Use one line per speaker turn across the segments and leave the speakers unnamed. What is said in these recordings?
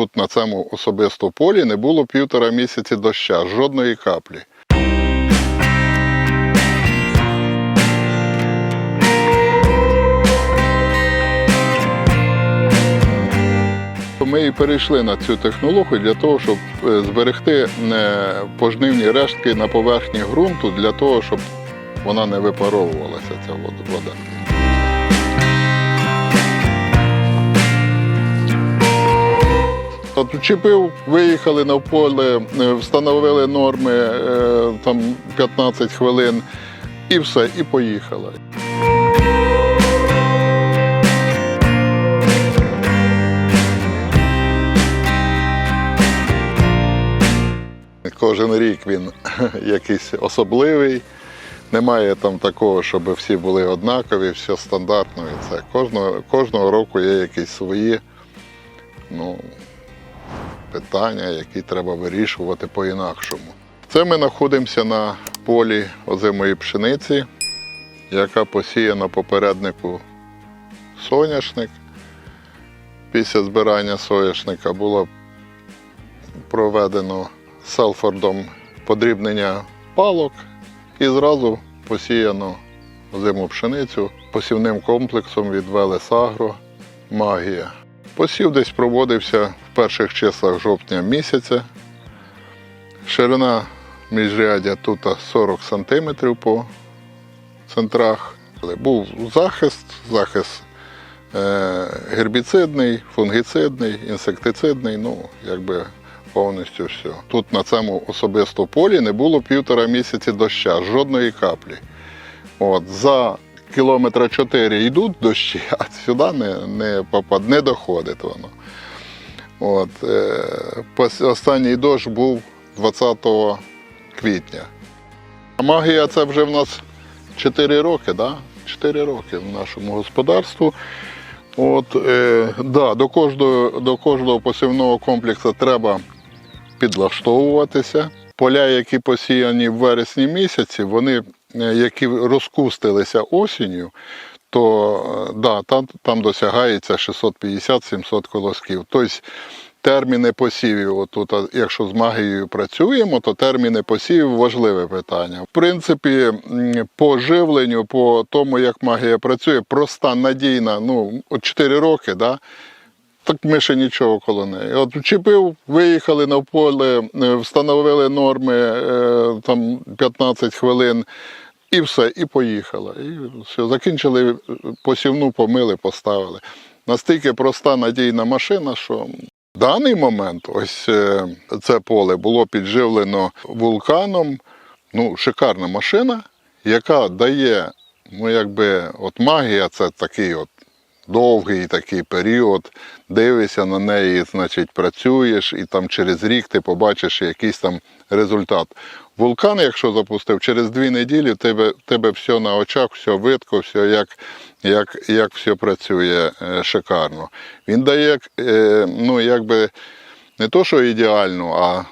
тут на цьому особисто полі не було півтора місяці доща, жодної каплі. Ми і перейшли на цю технологію для того, щоб е, зберегти е, пожнивні рештки на поверхні ґрунту, для того, щоб вона не випаровувалася, ця вода- вода. От Учепив, виїхали на поле, встановили норми е, там 15 хвилин і все, і поїхали. Кожен рік він якийсь особливий. Немає там такого, щоб всі були однакові, все стандартно. І це. Кожного, кожного року є якісь свої ну, питання, які треба вирішувати по-інакшому. Це ми знаходимося на полі озимої пшениці, яка посіяна попереднику соняшник. Після збирання соняшника було проведено селфордом подрібнення палок і зразу посіяно озиму пшеницю посівним комплексом від Велесагро Магія. Посів десь проводився в перших числах жовтня місяця. Ширина міжрядя тут 40 см по центрах. Був захист, захист е, гербіцидний, фунгіцидний, інсектицидний, ну, якби повністю все. Тут на цьому особисто полі не було півтора місяці доща, жодної каплі. От, за кілометра 4 йдуть дощі, а сюди не, не, попад, не доходить воно. От, е, останній дощ був 20 квітня. А Магія це вже в нас 4 роки, да? 4 роки в нашому господарству. От, е, да, до, кожного, до кожного посівного комплексу треба підлаштовуватися. Поля, які посіяні в вересні місяці, вони, які розкустилися осінню, то е, да, там, там досягається 650-700 колосків. Тобто терміни посівів, отут, якщо з магією працюємо, то терміни посівів важливе питання. В принципі, по живленню, по тому, як магія працює, проста, надійна, ну, 4 роки, да, так ми ще нічого коло неї. От вчепив, виїхали на поле, е, встановили норми е, там 15 хвилин. І все, і поїхала. І все, закінчили е, посівну, помили, поставили. Настільки проста надійна машина, що в даний момент ось це поле було підживлено вулканом. Ну, шикарна машина, яка дає, ну якби, от магія це такий от довгий такий період, дивишся на неї, значить, працюєш, і там через рік ти побачиш якийсь там результат. Вулкан, якщо запустив, через дві неділі тебе, тебе все на очах, все видко, все як, як, як все працює е, шикарно. Він дає, е, ну, якби, не то, що ідеальну, а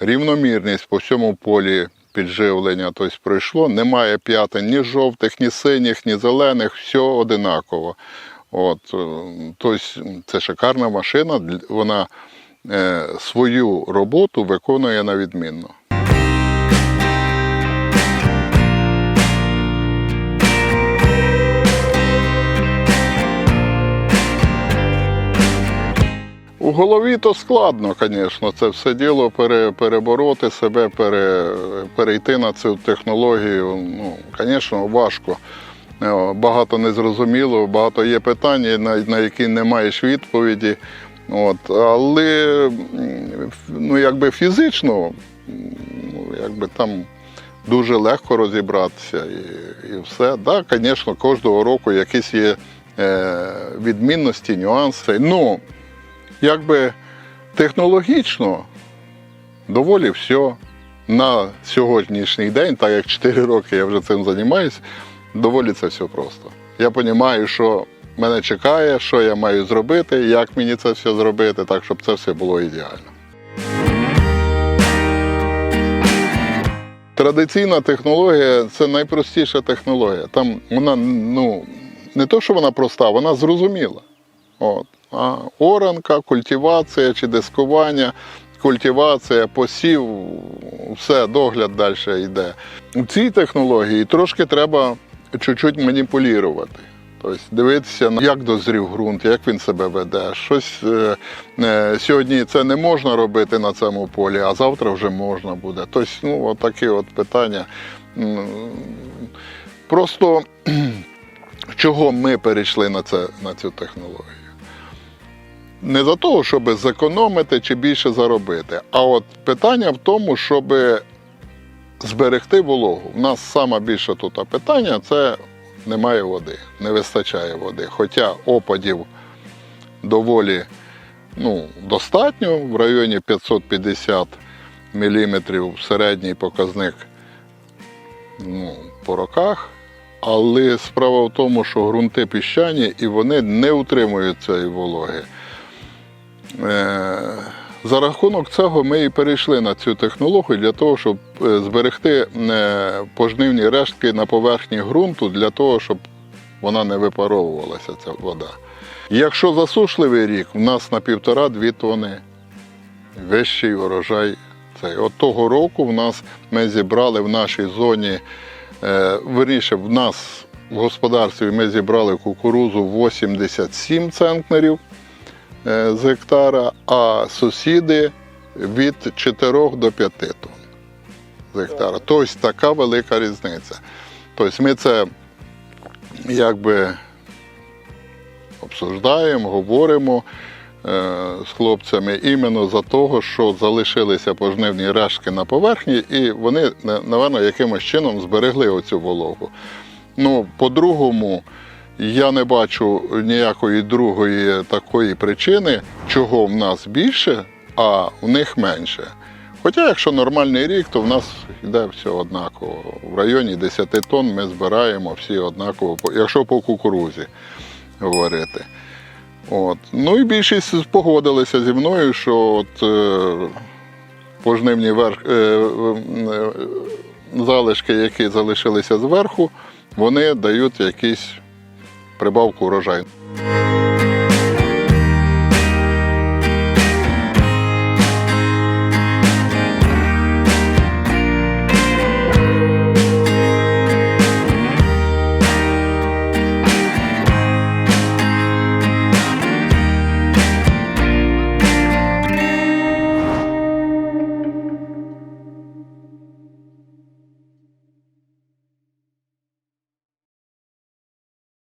рівномірність по всьому полі підживлення тобто пройшло. Немає п'ятен ні жовтих, ні синіх, ні зелених, все одинаково. От, тось, тобто це шикарна машина, вона е, свою роботу виконує на відмінно. У голові то складно, звісно, це все діло пере, перебороти себе, пере, перейти на цю технологію. Ну, звісно, важко. Е, Багато незрозуміло, багато є питань, на які не маєш відповіді. От, але ну, якби фізично, ну, якби там дуже легко розібратися і, і все. Так, да, звісно, кожного року якісь є е, відмінності, нюанси. Ну, якби технологічно доволі все на сьогоднішній день, так як 4 роки я вже цим займаюся, доволі це все просто. Я розумію, що мене чекає, що я маю зробити, як мені це все зробити, так щоб це все було ідеально. Традиційна технологія це найпростіша технологія. Там вона ну, не то, що вона проста, вона зрозуміла. От. А оранка, культивація чи дискування, культивація, посів, все, догляд далі йде. У цій технології трошки треба чуть-чуть маніпулювати. Тобто дивитися, як дозрів ґрунт, як він себе веде. Щось е, е, сьогодні це не можна робити на цьому полі, а завтра вже можна буде. Тобто, ну, от от питання. Просто чого ми перейшли на, це, на цю технологію? Не за того, щоб зекономити чи більше заробити, а от питання в тому, щоб зберегти вологу. У нас саме більше тут питання це немає води, не вистачає води. Хоча опадів доволі ну, достатньо, в районі 550 мм середній показник ну, по роках. Але справа в тому, що ґрунти піщані і вони не утримують цієї вологи. Е, За рахунок цього ми і перейшли на цю технологію для того, щоб е, зберегти е, пожнивні рештки на поверхні ґрунту, для того, щоб вона не випаровувалася, ця вода. Якщо засушливий рік, у нас на півтора-дві тони вищий урожай. Цей. От того року в нас ми зібрали в нашій зоні, верніше, в нас в господарстві ми зібрали кукурузу 87 центнерів з гектара, а сусіди від 4 до 5 тонн з гектара. Тобто така велика різниця. Тобто ми це якби обсуждаємо, говоримо е, з хлопцями іменно за того, що залишилися пожнивні рештки на поверхні, і вони, напевно, якимось чином зберегли оцю вологу. Ну, по-другому, я не бачу ніякої другої такої причини, чого в нас більше, а в них менше. Хоча, якщо нормальний рік, то в нас йде все однаково. В районі 10 тонн ми збираємо всі однаково, якщо по кукурузі говорити. От. Ну і більшість погодилися зі мною, що от, е, пожнивні верх, е, е, залишки, які залишилися зверху, вони дають якийсь прибавку урожаю.